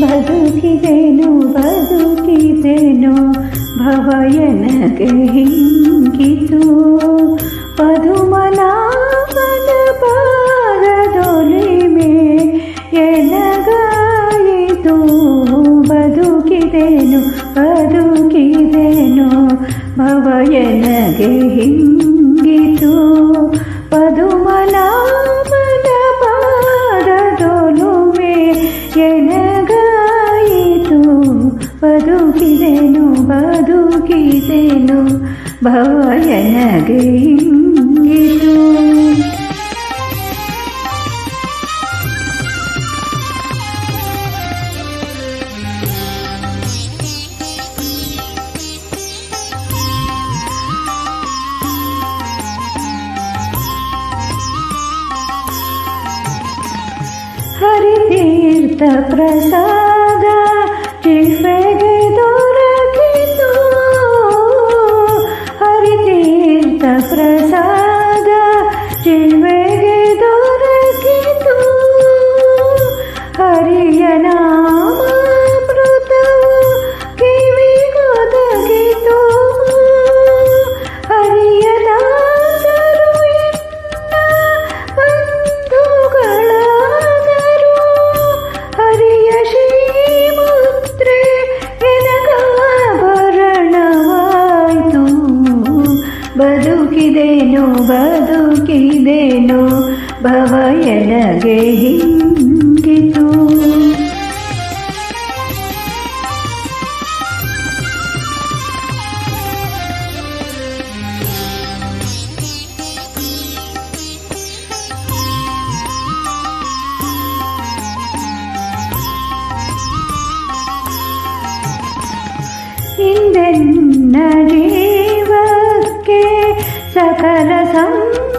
ಬದುಕಿದೆನು ಬದುಕಿದೆನು ಭವಯನಗೆ ಹಿಂಗಿತು ಪದುಮನಾಭನ ಪಾದದೊಲಿಮೆ ಎನಗಾಯಿತು ಬದುಕಿದೆನು ಬದುಕಿದೆನು ಭವಯನಗೆ ಹಿಂಗಿತು ಪದುಮನಾಭನ ಬದುಕಿದೆನು ಬದುಕಿದೆನು ಭವಯನಗೆ ಹಿಂಗಿತು ಹರಿತೀರ್ಥ ಪ್ರಸಾದ ಜಿಹ್ವೆಗೆ again. ಬದುಕಿದೆನು ಬದುಕಿದೆನು ಭವಯನಗೆ ಹಿಂಗಿತು. ಹಿಂದೆನ್ನ सकल